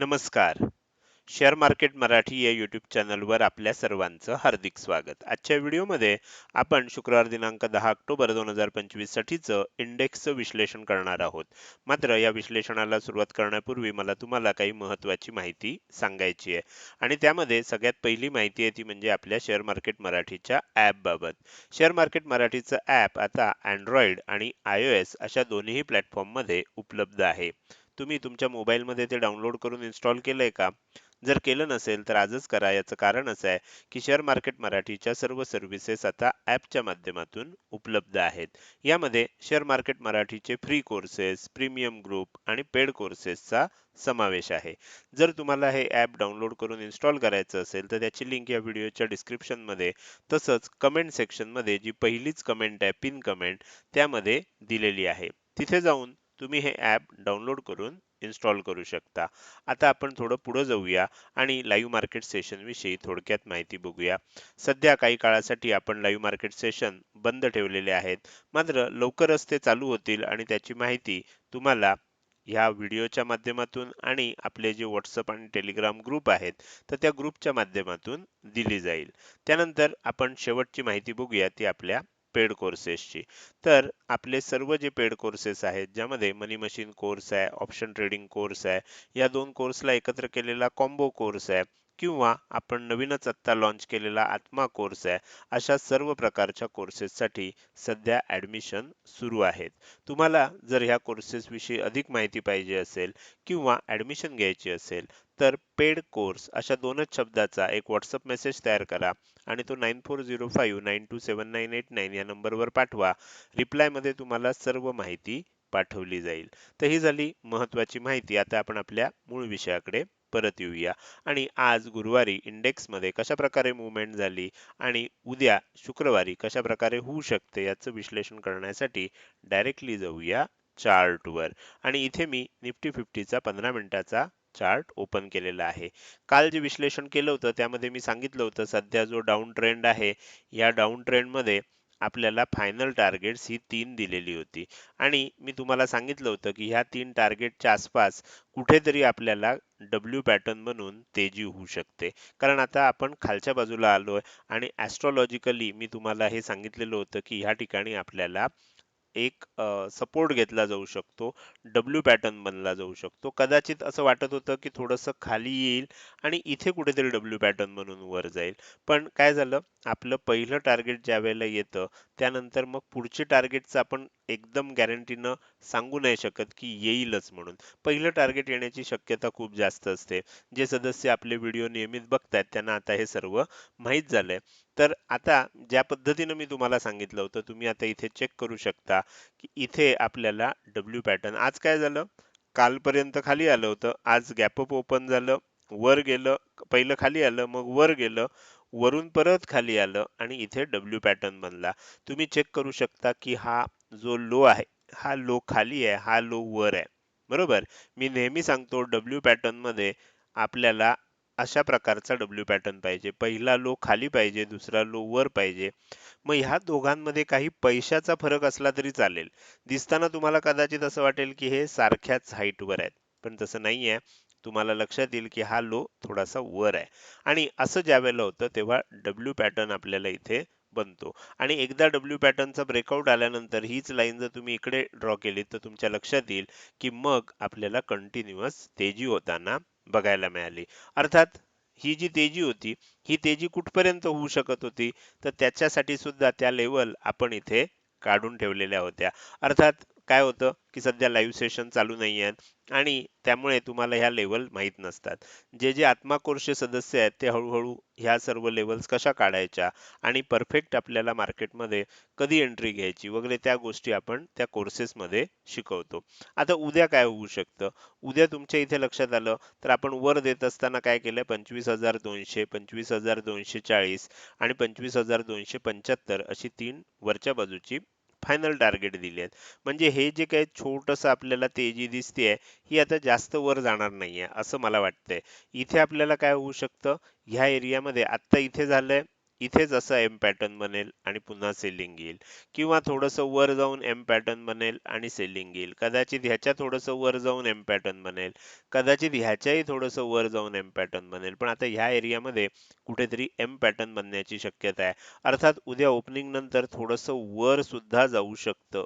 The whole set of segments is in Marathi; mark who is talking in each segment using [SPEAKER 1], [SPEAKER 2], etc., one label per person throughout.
[SPEAKER 1] नमस्कार. शेअर मार्केट मराठी या यूट्यूब चॅनलवर आपल्या सर्वांचं हार्दिक स्वागत. आजच्या व्हिडिओमध्ये आपण शुक्रवार दिनांक दहा ऑक्टोबर दोन हजार पंचवीस साठीचं इंडेक्सचं विश्लेषण करणार आहोत. मात्र या विश्लेषणाला सुरुवात करण्यापूर्वी मला तुम्हाला काही महत्त्वाची माहिती सांगायची आहे. आणि त्यामध्ये सगळ्यात पहिली माहिती आहे ती म्हणजे आपल्या शेअर मार्केट मराठीच्या ॲपबाबत शेअर मार्केट मराठीचं ॲप आता अँड्रॉइड आणि आय ओ एस अशा दोन्ही प्लॅटफॉर्ममध्ये उपलब्ध आहे. तुम्ही तुमच्या मोबाईलमध्ये ते डाउनलोड करून इन्स्टॉल केलं आहे का? जर केलं नसेल तर आजच करा. याचं कारण असं आहे की शेअर मार्केट मराठीच्या सर्व सर्व्हिसेस आता ॲपच्या माध्यमातून उपलब्ध आहेत. यामध्ये शेअर मार्केट मराठीचे फ्री कोर्सेस प्रीमियम ग्रुप आणि पेड कोर्सेसचा समावेश आहे. जर तुम्हाला हे ॲप डाउनलोड करून इन्स्टॉल करायचं असेल तर त्याची लिंक या व्हिडिओच्या डिस्क्रिप्शनमध्ये तसंच कमेंट सेक्शनमध्ये जी पहिलीच कमेंट आहे पिन कमेंट त्यामध्ये दिलेली आहे. तिथे जाऊन तुम्ही हे ॲप डाउनलोड करून इन्स्टॉल करू शकता. आता आपण थोडं पुढं जाऊया आणि लाईव्ह मार्केट सेशनविषयी थोडक्यात माहिती बघूया. सध्या काही काळासाठी आपण लाईव्ह मार्केट सेशन बंद ठेवलेले आहेत. मात्र लवकरच ते चालू होतील आणि त्याची माहिती तुम्हाला ह्या व्हिडिओच्या माध्यमातून आणि आपले जे व्हॉट्सअप आणि टेलिग्राम ग्रुप आहेत तर त्या ग्रुपच्या माध्यमातून दिली जाईल. त्यानंतर आपण शेवटची माहिती बघूया ती आपल्या पेड कोर्सेसची तर आपले सर्व जे पेड कोर्सेस आहेत ज्यामध्ये मनी मशीन कोर्स आहे ऑप्शन ट्रेडिंग कोर्स आहे या दोन कोर्सला एकत्र केलेला कॉम्बो कोर्स आहे. किंवा आपण नवीनच आत्ता लॉन्च केलेला आत्मा कोर्स आहे अशा सर्व प्रकारच्या कोर्सेससाठी सध्या ॲडमिशन सुरू आहेत. तुम्हाला जर ह्या कोर्सेस विषयी अधिक माहिती पाहिजे असेल किंवा ॲडमिशन घ्यायची असेल तर पेड कोर्स अशा दोनच शब्दाचा एक व्हॉट्सअप मेसेज तयार करा आणि तो nine four zero five nine two seven nine eight nine या नंबरवर पाठवा. रिप्लायमध्ये तुम्हाला सर्व माहिती पाठवली जाईल. तर ही झाली महत्त्वाची माहिती. आता आपण आपल्या मूळ विषयाकडे परत येऊया. आणि आज गुरुवारी इंडेक्समध्ये कशा प्रकारे मुवमेंट झाली आणि उद्या शुक्रवारी कशाप्रकारे होऊ शकते याचं विश्लेषण करण्यासाठी डायरेक्टली जाऊया चार्टवर. आणि इथे मी निफ्टी फिफ्टीचा पंधरा मिनिटाचा चार्ट ओपन केलेला आहे. काल जे विश्लेषण केलं होतं त्यामध्ये मी सांगितलं होतं सध्या जो डाऊन ट्रेंड आहे या डाऊन ट्रेंडमध्ये आपल्याला फायनल टार्गेट्स ही तीन दिलेली होती. आणि मी तुम्हाला सांगितलं होतं की ह्या तीन टार्गेटच्या आसपास कुठेतरी आपल्याला डब्ल्यू पॅटर्न बनून तेजी होऊ शकते. कारण आता आपण खालच्या बाजूला आलोय आणि ॲस्ट्रॉलॉजिकली मी तुम्हाला हे सांगितलेलं होतं की ह्या ठिकाणी आपल्याला एक सपोर्ट घेतला जाऊ शकतो. डब्ल्यू पॅटर्न बनला जाऊ शकतो. कदाचित असं वाटत होतं की थोडंसं खाली येईल आणि इथे कुठेतरी डब्ल्यू पॅटर्न म्हणून वर जाईल. पण काय झालं? आपलं पहिलं टार्गेट ज्या वेळेला येतं त्यानंतर मग पुढचे टार्गेटचं आपण एकदम गॅरंटीनं सांगू नाही शकत की येईलच म्हणून. पहिलं टार्गेट येण्याची शक्यता खूप जास्त असते. जे सदस्य आपले व्हिडिओ नियमित बघतात त्यांना आता हे सर्व माहीत झालंय. तर आता ज्या पद्धतीनं मी तुम्हाला सांगितलं होतं तुम्ही आता इथे चेक करू शकता की इथे आपल्याला डब्ल्यू पॅटर्न आज काय झालं? कालपर्यंत खाली आलं होतं. आज गॅपअप ओपन झालं. वर गेलं. पहिलं खाली आलं. मग वर गेलं. वरून परत खाली आलं आणि इथे डब्ल्यू पॅटर्न बनला. तुम्ही चेक करू शकता की हा जो लो आहे हा लो खाली आहे हा लो वर आहे. बरोबर? मी नेहमी सांगतो डब्ल्यू पॅटर्नमध्ये आपल्याला अशा प्रकारचा डब्ल्यू पॅटर्न पाहिजे. पहिला लो खाली पाहिजे दुसरा लो वर पाहिजे. मग ह्या दोघांमध्ये काही पैशाचा फरक असला तरी चालेल. दिसताना तुम्हाला कदाचित असं वाटेल की हे सारख्याच हाईटवर आहेत. पण तसं नाही आहे तुम्हाला लक्षात येईल की हा लो थोडासा वर आहे. आणि असं ज्या वेळेला होतं तेव्हा डब्ल्यू पॅटर्न आपल्याला इथे बनतो. आणि एकदा डब्ल्यू पॅटर्नचा ब्रेकआउट आल्यानंतर हीच लाईन जर तुम्ही इकडे ड्रॉ केली तर तुमच्या लक्षात येईल की मग आपल्याला कंटिन्युअस तेजी होताना बघायला मिळाली. अर्थात ही जी तेजी होती ही तेजी कुठपर्यंत होऊ शकत होती? तर त्याच्यासाठी सुद्धा त्या लेवल आपण इथे काढून ठेवलेल्या होत्या. अर्थात काय होतं की सध्या लाईव्ह सेशन चालू नाही आहेत आणि त्यामुळे तुम्हाला ह्या लेवल माहीत नसतात. जे जे आत्मा कोर्सचे सदस्य आहेत ते हळूहळू ह्या सर्व लेवल्स कशा काढायच्या आणि परफेक्ट आपल्याला मार्केटमध्ये कधी एंट्री घ्यायची वगैरे त्या गोष्टी आपण त्या कोर्सेसमध्ये शिकवतो. आता उद्या काय होऊ शकतं? उद्या तुमच्या इथे लक्षात आलं तर आपण वर देत असताना काय केलंय? पंचवीस हजार दोनशे पंचवीस हजार दोनशे चाळीस आणि पंचवीस हजार दोनशे पंच्याहत्तर अशी तीन वरच्या बाजूची फायनल टार्गेट दिले आहेत. म्हणजे हे जे काही छोटंसं आपल्याला तेजी दिसते ही आता जास्त वर जाणार नाहीये असं मला वाटतंय. इथे आपल्याला काय होऊ शकतं? ह्या एरियामध्ये आत्ता इथे झालंय इथेच असं एम पॅटर्न बनेल आणि पुन्हा सेलिंग येईल. किंवा थोडंसं वर जाऊन एम पॅटर्न बनेल आणि सेलिंग येईल. कदाचित ह्याच्या थोडंसं वर जाऊन एम पॅटर्न बनेल. कदाचित ह्याच्याही थोडंसं वर जाऊन एम पॅटर्न बनेल. पण आता ह्या एरियामध्ये कुठेतरी एम पॅटर्न बनण्याची शक्यता आहे. अर्थात उद्या ओपनिंग नंतर थोडंसं वर सुद्धा जाऊ शकतं.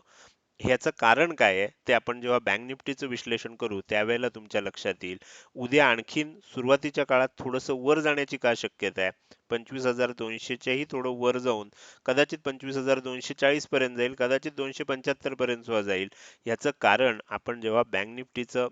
[SPEAKER 1] ह्याचं कारण काय आहे? ते आपण जेव्हा बँक निफ्टीचं विश्लेषण करू त्यावेळेला तुमच्या लक्षात येईल. उद्या आणखीन सुरुवातीच्या काळात थोडंसं वर जाण्याची का शक्यता आहे? पंचवीस हजार दोनशेच्याही थोडं वर जाऊन कदाचित पंचवीस हजार दोनशे चाळीस पर्यंत जाईल कदाचित दोनशे पंच्याहत्तर पर्यंत सुद्धा जाईल. याचं कारण आपण जेव्हा बँक निफ्टीचं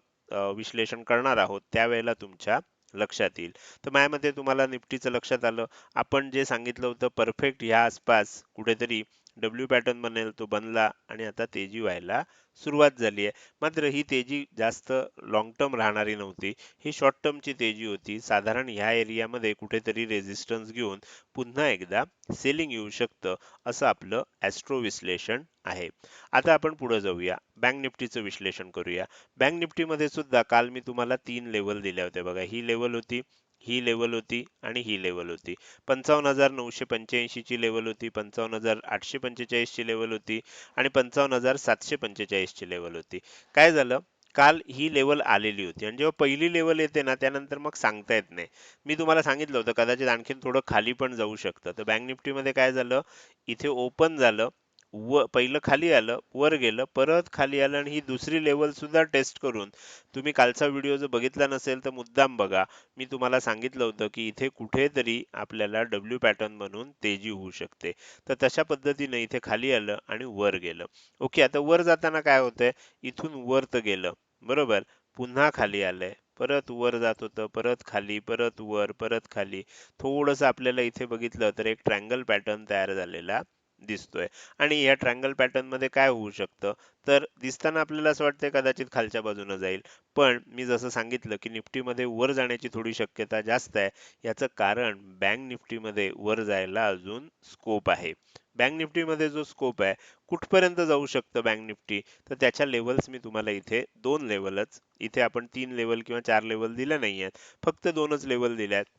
[SPEAKER 1] विश्लेषण करणार आहोत त्यावेळेला तुमच्या लक्षात येईल. तर माझ्या मते तुम्हाला निफ्टीचं लक्षात आलं. आपण जे सांगितलं होतं परफेक्ट ह्या आसपास कुठेतरी डब्ल्यू पॅटर्न बनेल तो बनला आणि आता तेजी व्हायला सुरुवात झाली आहे. मात्र ही तेजी जास्त लॉंग टर्म राहणारी नव्हती. ही शॉर्ट टर्मची तेजी होती. साधारण ह्या एरियामध्ये कुठेतरी रेझिस्टन्स घेऊन पुन्हा एकदा सेलिंग येऊ शकतं असं आपलं ॲस्ट्रो विश्लेषण आहे. आता आपण पुढे जाऊया. बँक निफ्टीचं विश्लेषण करूया. बँक निफ्टीमध्ये सुद्धा काल मी तुम्हाला तीन लेवल दिल्या होत्या बघा. ही लेवल होती ही लेवल होती आणि ही लेवल होती. पंचावन्न हजार नऊशे पंच्याऐंशीची लेवल होती पंचावन्न हजार आठशे पंचेचाळीसची लेवल होती आणि पंचावन्न हजार सातशे पंचेचाळीसची लेवल होती. काय झालं? काल ही लेवल आलेली होती आणि जेव्हा पहिली लेवल येते ना त्यानंतर मग सांगता येत नाही. मी तुम्हाला सांगितलं होतं कदाचित आणखीन थोडं खाली पण जाऊ शकतं. तर बँक निफ्टीमध्ये काय झालं? इथे ओपन झालं. व पहिलं खाली आलं वर गेलं परत खाली आलं आणि ही दुसरी लेवल सुद्धा टेस्ट करून तुम्ही कालचा व्हिडिओ जर बघितला नसेल तर मुद्दाम बघा. मी तुम्हाला सांगितलं होतं की इथे कुठेतरी आपल्याला डब्ल्यू पॅटर्न बनून तेजी होऊ शकते. तर तशा पद्धतीने इथे खाली आलं आणि वर गेलं. ओके आता वर जाताना काय होतंय? इथून वर तर गेलं. बरोबर? पुन्हा खाली आलंय. परत वर जात होतं परत खाली परत वर परत खाली. थोडस आपल्याला इथे बघितलं तर एक ट्रँगल पॅटर्न तयार झालेला दिसतोय. आणि या ट्रँगल पॅटर्नमध्ये काय होऊ शकतं? तर दिसताना आपल्याला असं वाटतं कदाचित खालच्या बाजूने जाईल. पण मी जसं सांगितलं की निफ्टीमध्ये वर जाण्याची थोडी शक्यता जास्त आहे. याचं कारण बँक निफ्टीमध्ये वर जायला अजून स्कोप आहे. बँक निफ्टीमध्ये जो स्कोप आहे कुठपर्यंत जाऊ शकतं बँक निफ्टी? तर त्याच्या लेवल्स मी तुम्हाला इथे दोन लेवलच इथे आपण तीन लेवल किंवा चार लेवल दिल्या नाही आहेत फक्त दोनच लेवल दिल्या आहेत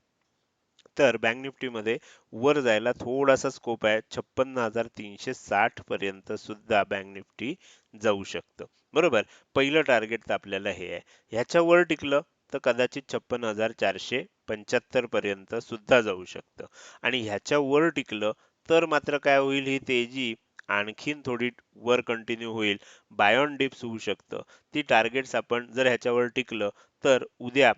[SPEAKER 1] तर बँक निफ्टीमध्ये वर जायला थोडासा स्कोप आहे. छप्पन्न हजार तीनशे साठ पर्यंत सुद्धा बँक निफ्टी जाऊ शकतं. बरोबर? पहिलं टार्गेट तर आपल्याला हे आहे. ह्याच्यावर टिकलं तर कदाचित छप्पन हजार चारशे पंच्याहत्तर पर्यंत सुद्धा जाऊ शकतं. आणि ह्याच्यावर टिकलं तर मात्र काय होईल? ही तेजी आणखीन थोडी वर कंटिन्यू होईल. बायॉन डिप्स होऊ शकतं. ती टार्गेट्स आपण जर ह्याच्यावर टिकलं तर उद्या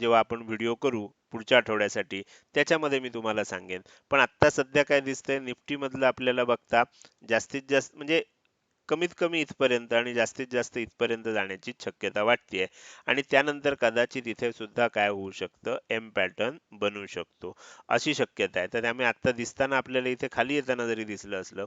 [SPEAKER 1] जेव्हा आपण व्हिडिओ करू पुढच्या आठवड्यासाठी. त्याच्यामध्ये मी तुम्हाला सांगेन. पण आता सध्या काय दिसतंय निफ्टी मधलं आपल्याला बघता जास्तीत जास्त म्हणजे कमीत कमी इथपर्यंत आणि जास्तीत जास्त इथपर्यंत जाण्याची शक्यता वाटते आणि त्यानंतर कदाचित इथे सुद्धा काय होऊ शकतं एम पॅटर्न बनू शकतो अशी शक्यता आहे. तर त्यामुळे आता दिसताना आपल्याला इथे खाली येताना जरी दिसलं असलं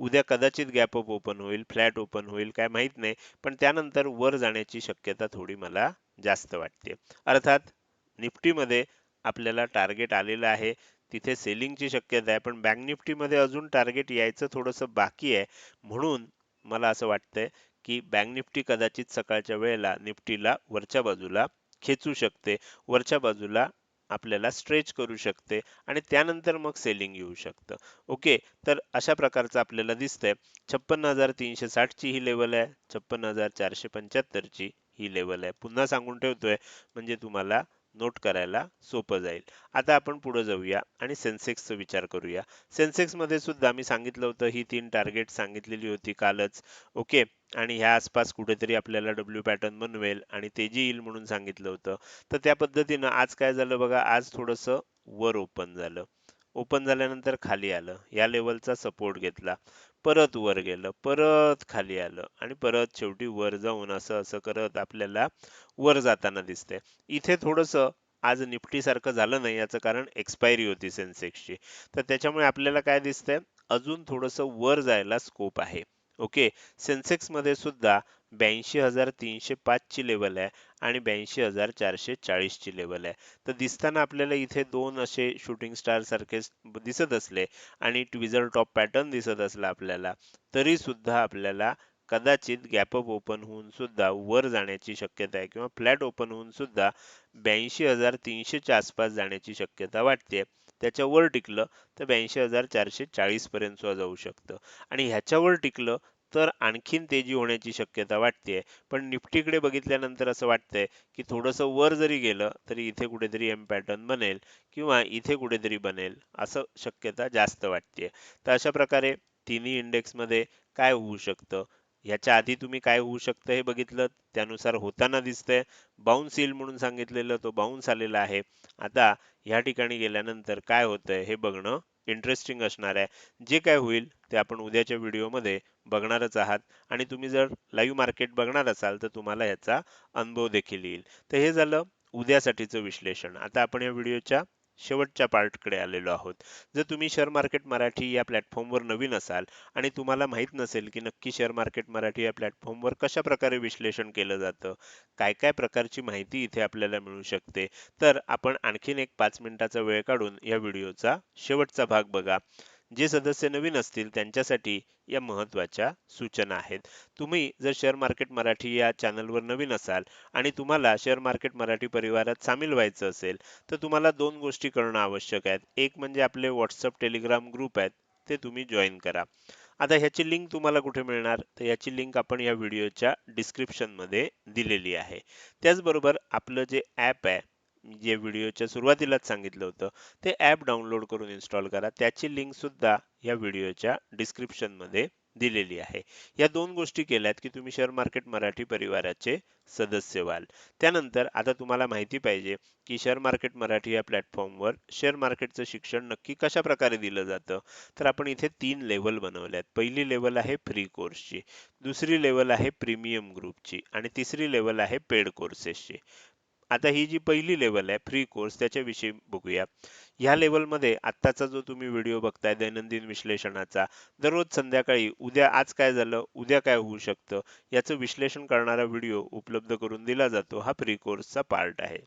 [SPEAKER 1] उद्या कदाचित गॅप अप ओपन होईल फ्लॅट ओपन होईल काय माहीत नाही. पण त्यानंतर वर जाण्याची शक्यता थोडी मला जास्त वाटते अर्थात निफ्टीमध्ये आपल्याला टार्गेट आलेलं आहे. तिथे सेलिंगची शक्यता आहे. पण बँक निफ्टीमध्ये अजून टार्गेट यायचं थोडंसं बाकी आहे. म्हणून मला असं वाटतंय की बँक निफ्टी कदाचित सकाळच्या वेळेला निफ्टीला वरच्या बाजूला खेचू शकते. वरच्या बाजूला आपल्याला स्ट्रेच करू शकते आणि त्यानंतर मग सेलिंग येऊ शकतं. ओके तर अशा प्रकारचं आपल्याला दिसतंय. छप्पन्न हजार तीनशे साठ ची ही लेवल आहे. छप्पन्न हजार चारशे पंच्याहत्तर ची ही लेवल आहे. पुन्हा सांगून ठेवतोय. म्हणजे तुम्हाला नोट करायला सोपं जाईल. आता आपण पुढे जाऊया आणि सेन्सेक्सचा विचार करूया. सेन्सेक्समध्ये सुद्धा मी सांगितलं होतं ही तीन टार्गेट सांगितलेली होती कालच. ओके? आणि ह्या आसपास कुठेतरी आपल्याला डब्ल्यू पॅटर्न बनवेल आणि तेजी येईल म्हणून सांगितलं होतं. तर त्या पद्धतीनं आज काय झालं बघा आज थोडंसं वर ओपन झालं. ओपन झाल्यानंतर खाली आलं. या लेवलचा सपोर्ट घेतला. परत वर गेलं परत खाली आलं आणि परत शेवटी वर जाऊन असं असं करत आपल्याला वर जाताना दिसते इथे थोडंसं आज निफ्टी सारखं झालं नाही याचं कारण एक्सपायरी होती सेन्सेक्सची तर त्याच्यामुळे आपल्याला काय दिसतंय? अजून थोडंसं वर जायला स्कोप आहे. ओके? सेन्सेक्समध्ये सुद्धा ब्याऐंशी हजार तीनशे पाच ची लेवल आहे आणि ब्याऐंशी हजार चारशे चाळीस ची लेवल आहे. तर दिसताना आपल्याला इथे दोन असे शूटिंग स्टार सारखे दिसत असले आणि ट्विझर टॉप पॅटर्न दिसत असला आपल्याला तरी सुद्धा आपल्याला कदाचित गॅपअप ओपन होऊन सुद्धा वर जाण्याची शक्यता आहे किंवा फ्लॅट ओपन होऊन सुद्धा ब्याऐंशी हजार तीनशेच्या आसपास जाण्याची शक्यता वाटते. त्याच्यावर टिकलं तर ब्याऐंशी हजार चारशे चाळीस पर्यंत सुद्धा जाऊ शकतं. आणि ह्याच्यावर टिकलं तर आणखीन तेजी होण्याची शक्यता वाटते. पण निफ्टीकडे बघितल्यानंतर असं वाटतंय की थोडंसं वर जरी गेलं तरी इथे कुठेतरी एम पॅटर्न बनेल किंवा इथे कुठेतरी बनेल असं शक्यता जास्त वाटते. तर अशा प्रकारे तिन्ही इंडेक्समध्ये काय होऊ शकतं? ह्याच्या आधी तुम्ही काय होऊ शकतं हे बघितलं त्यानुसार होताना दिसतंय. बाउन्स येईल म्हणून सांगितलेलं तो बाउन्स आलेला आहे. आता ह्या ठिकाणी गेल्यानंतर काय होतंय हे बघणं इंटरेस्टिंग असणार आहे. जे काय होईल ते आपण उद्याच्या व्हिडिओमध्ये बघणारच आहात. आणि तुम्ही जर लाईव्ह मार्केट बघणार असाल तर तुम्हाला ह्याचा अनुभव देखील येईल. तर हे झालं उद्यासाठीचं विश्लेषण. आता आपण या व्हिडिओच्या शेवटच्या पार्टकडे आलेलो आहोत. जर तुम्ही शेअर मार्केट मराठी या प्लॅटफॉर्मवर नवीन असाल आणि तुम्हाला माहीत नसेल की नक्की शेअर मार्केट मराठी या प्लॅटफॉर्मवर कशा प्रकारे विश्लेषण केलं जातं काय काय प्रकारची माहिती इथे आपल्याला मिळू शकते तर आपण आणखीन एक पाच मिनिटाचा वेळ काढून या व्हिडिओचा शेवटचा भाग बघा. जे सदस्य नवीन असतील त्यांच्यासाठी या महत्त्वाच्या सूचना आहेत. तुम्ही जर शेअर मार्केट मराठी या चॅनलवर नवीन असाल आणि तुम्हाला शेअर मार्केट मराठी परिवारात सामील व्हायचं असेल तर तुम्हाला दोन गोष्टी करणं आवश्यक आहेत. एक म्हणजे आपले व्हॉट्सअप टेलिग्राम ग्रुप आहेत ते तुम्ही जॉईन करा. आता ह्याची लिंक तुम्हाला कुठे मिळणार? तर याची लिंक आपण या व्हिडिओच्या डिस्क्रिप्शनमध्ये दिलेली आहे. त्याचबरोबर आपलं जे ॲप आहे जे व्हिडिओच्या सुरुवातीलाच सांगितलं होतं ते ॲप डाउनलोड करून इन्स्टॉल करा. त्याची लिंक सुद्धा या व्हिडिओच्या डिस्क्रिप्शनमध्ये दिलेली आहे. या दोन गोष्टी केल्यात की तुम्ही शेअर मार्केट मराठी परिवाराचे सदस्य व्हाल. त्यानंतर आता तुम्हाला माहिती पाहिजे की शेअर मार्केट मराठी या प्लॅटफॉर्मवर शेअर मार्केटचं शिक्षण नक्की कशा प्रकारे दिलं जातं? तर आपण इथे तीन लेवल बनवल्यात. पहिली लेवल आहे फ्री कोर्सची दुसरी लेवल आहे प्रीमियम ग्रुपची आणि तिसरी लेवल आहे पेड कोर्सेसची आता ही जी पहिली लेवल आहे फ्री कोर्स त्याच्याविषयी बघूया. ह्या लेवलमध्ये आत्ताचा जो तुम्ही व्हिडिओ बघताय दैनंदिन विश्लेषणाचा दररोज संध्याकाळी उद्या आज काय झालं उद्या काय होऊ शकतं याचं विश्लेषण करणारा व्हिडिओ उपलब्ध करून दिला जातो. हा फ्री कोर्सचा पार्ट आहे.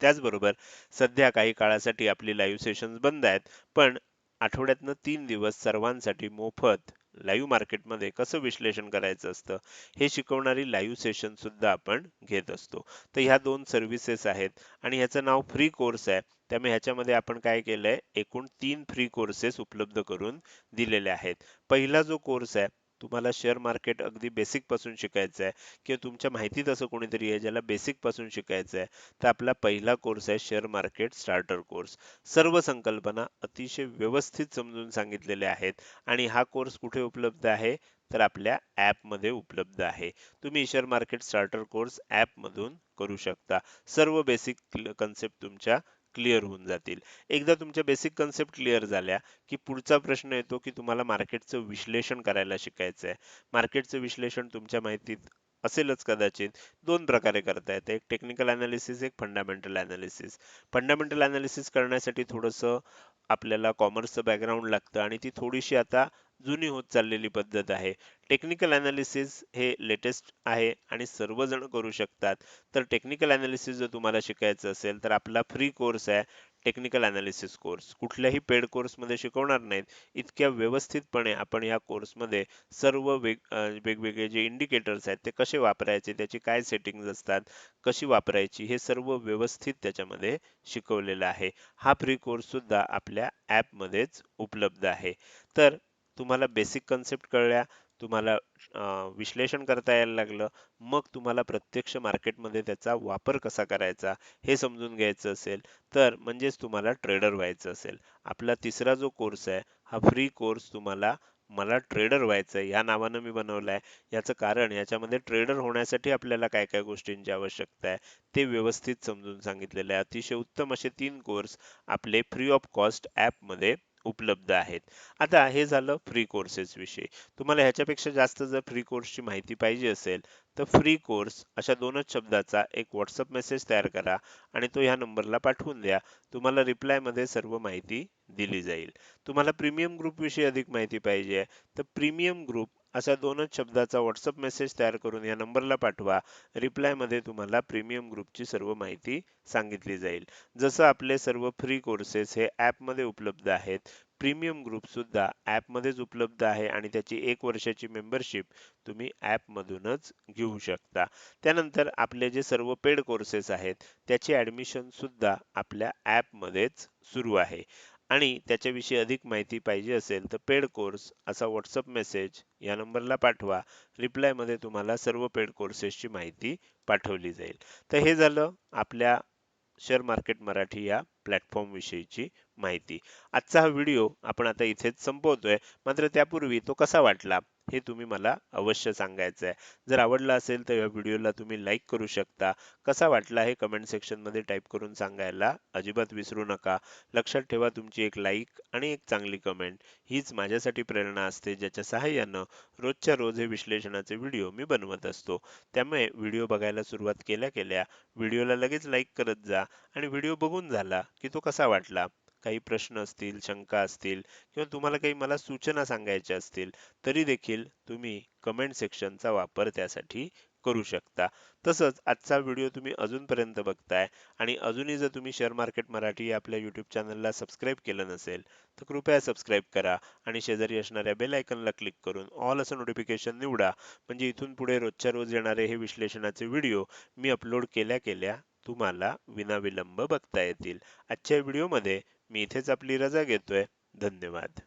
[SPEAKER 1] त्याचबरोबर सध्या काही काळासाठी आपली लाईव्ह सेशन्स बंद आहेत पण आठवड्यातनं तीन दिवस सर्वांसाठी मोफत लाईव्ह मार्केटमध्ये कसं विश्लेषण करायचं असतं हे शिकवणारी लाईव्ह सेशन सुद्धा आपण घेत असतो. तर ह्या दोन सर्व्हिसेस आहेत आणि ह्याचं नाव फ्री कोर्स आहे. त्यामुळे ह्याच्यामध्ये आपण काय केलंय एकूण तीन फ्री कोर्सेस उपलब्ध करून दिलेले आहेत. पहिला जो कोर्स आहे तुम्हाला शेअर मार्केट अगदी बेसिकपासून शिकायचं आहे. किंवा तुमच्या माहितीत असं कोणीतरी आहे ज्याला बेसिकपासून शिकायचं आहे तर आपला पहिला कोर्स आहे शेअर मार्केट स्टार्टर कोर्स सर्व संकल्पना अतिशय व्यवस्थित समजून सांगितलेल्या आहेत आणि हा कोर्स कुठे उपलब्ध आहे? तर आपल्या ॲपमध्ये उपलब्ध आहे. तुम्ही share market starter course app मधून करू शकता. सर्व बेसिक कन्सेप्ट तुमच्या क्लिअर होऊन जातील. एकदा तुमच्या बेसिक कन्सेप्ट क्लिअर झाल्या की पुढचा प्रश्न येतो की तुम्हाला मार्केटचं विश्लेषण करायला शिकायचं आहे मार्केटचं विश्लेषण तुमच्या माहितीत असेलच कदाचित. दोन प्रकारे करता येते. एक टेक्निकल अनालिसिस एक फंडामेंटल अनालिसिस फंडामेंटल अनालिसिस करण्यासाठी थोडंसं आपल्याला कॉमर्सचं बॅकग्राऊंड लागतं आणि ती थोडीशी आता जुनी होत चाललेली पद्धत आहे. टेक्निकल अनालिसिस हे लेटेस्ट आहे आणि सर्वजण करू शकतात. तर टेक्निकल अनालिसिस जर तुम्हाला शिकायचं असेल तर आपला फ्री कोर्स आहे टेक्निकल अनालिसिस कोर्स कुठल्याही पेड कोर्समध्ये शिकवणार नाहीत. इतक्या व्यवस्थितपणे आपण या कोर्समध्ये सर्व वेग वेगवेगळे जे इंडिकेटर्स आहेत ते कसे वापरायचे त्याची काय सेटिंग्ज असतात कशी वापरायची हे सर्व व्यवस्थित त्याच्यामध्ये शिकवलेलं आहे. हा फ्री कोर्स सुद्धा आपल्या ॲपमध्येच उपलब्ध आहे. तर तुम्हाला बेसिक कन्सेप्ट कळल्या तुम्हाला विश्लेषण करता यायला लागलं मग तुम्हाला प्रत्यक्ष मार्केटमध्ये त्याचा वापर कसा करायचा हे समजून घ्यायचं असेल तर म्हणजेच तुम्हाला ट्रेडर व्हायचं असेल. आपला तिसरा जो कोर्स आहे हा फ्री कोर्स तुम्हाला मला ट्रेडर व्हायचं आहे या नावानं मी बनवलाय. याचं कारण याच्यामध्ये ट्रेडर होण्यासाठी आपल्याला काय काय गोष्टींची आवश्यकता आहे ते व्यवस्थित समजून सांगितलेलं आहे. अतिशय उत्तम असे तीन कोर्स आपले फ्री ऑफ कॉस्ट ॲपमध्ये उपलब्ध आहेत. आता हे झालं फ्री कोर्सेस विषयी. तुम्हाला ह्याच्यापेक्षा जास्त जर फ्री कोर्सची माहिती पाहिजे असेल तर फ्री कोर्स अशा दोनच शब्दाचा एक व्हॉट्सअप मेसेज तयार करा आणि तो ह्या नंबरला पाठवून द्या. तुम्हाला रिप्लायमध्ये सर्व माहिती दिली जाईल. तुम्हाला प्रीमियम ग्रुपविषयी अधिक माहिती पाहिजे तर प्रीमियम ग्रुप अशा दोनच शब्दाचा व्हॉट्सअप मेसेज तयार करून या नंबरला पाठवा. रिप्लायमध्ये तुम्हाला प्रीमियम ग्रुपची सर्व माहिती सांगितली जाईल. जसं आपले सर्व फ्री कोर्सेस हे ॲपमध्ये उपलब्ध आहेत प्रीमियम ग्रुप सुद्धा ॲपमध्येच उपलब्ध आहे आणि त्याची एक वर्षाची मेंबरशिप तुम्ही ॲपमधूनच घेऊ शकता. त्यानंतर आपले जे सर्व पेड कोर्सेस आहेत त्याची ॲडमिशनसुद्धा आपल्या ॲपमध्येच सुरू आहे. आणि त्याच्याविषयी अधिक माहिती पाहिजे असेल तर पेड कोर्स असा व्हॉट्सअप मेसेज या नंबरला पाठवा. रिप्लायमध्ये तुम्हाला सर्व पेड कोर्सेसची माहिती पाठवली जाईल. तर हे झालं आपल्या शेअर मार्केट मराठी या प्लॅटफॉर्म विषयीची माहिती. आजचा हा व्हिडिओ आपण आता इथेच संपवतोय. मात्र त्यापूर्वी तो कसा वाटला? हे तुम्ही मला अवश्य सांगायचं आहे जर आवडला असेल तर या व्हिडिओला तुम्ही लाईक करू शकता. कसा वाटला हे कमेंट सेक्शनमध्ये टाईप करून सांगायला अजिबात विसरू नका. लक्षात ठेवा तुमची एक लाईक आणि एक चांगली कमेंट हीच माझ्यासाठी प्रेरणा असते ज्याच्या सहाय्यानं रोजच्या रोज हे विश्लेषणाचे व्हिडिओ मी बनवत असतो. त्यामुळे व्हिडिओ बघायला सुरुवात केल्या केल्या व्हिडिओला लगेच लाईक करत जा आणि व्हिडिओ बघून झाला की तो कसा वाटला? काही प्रश्न असतील शंका असतील किंवा तुम्हाला काही मला सूचना सांगायच्या असतील तरी देखील तुम्ही कमेंट सेक्शनचा वापर त्यासाठी करू शकता. तसंच आजचा व्हिडिओ तुम्ही अजूनपर्यंत बघताय आणि अजूनही जर तुम्ही शेअर मार्केट मराठी आपल्या यूट्यूब चॅनलला सबस्क्राईब केलं नसेल तर कृपया सबस्क्राईब करा आणि शेजारी असणाऱ्या बेल आयकनला क्लिक करून ऑल असं नोटिफिकेशन निवडा. म्हणजे इथून पुढे रोजच्या रोज येणारे हे विश्लेषणाचे व्हिडिओ मी अपलोड केल्या केल्या तुम्हाला विनाविलंब बघता येतील. आजच्या व्हिडिओमध्ये मी इथेच आपली रजा घेतोय. धन्यवाद.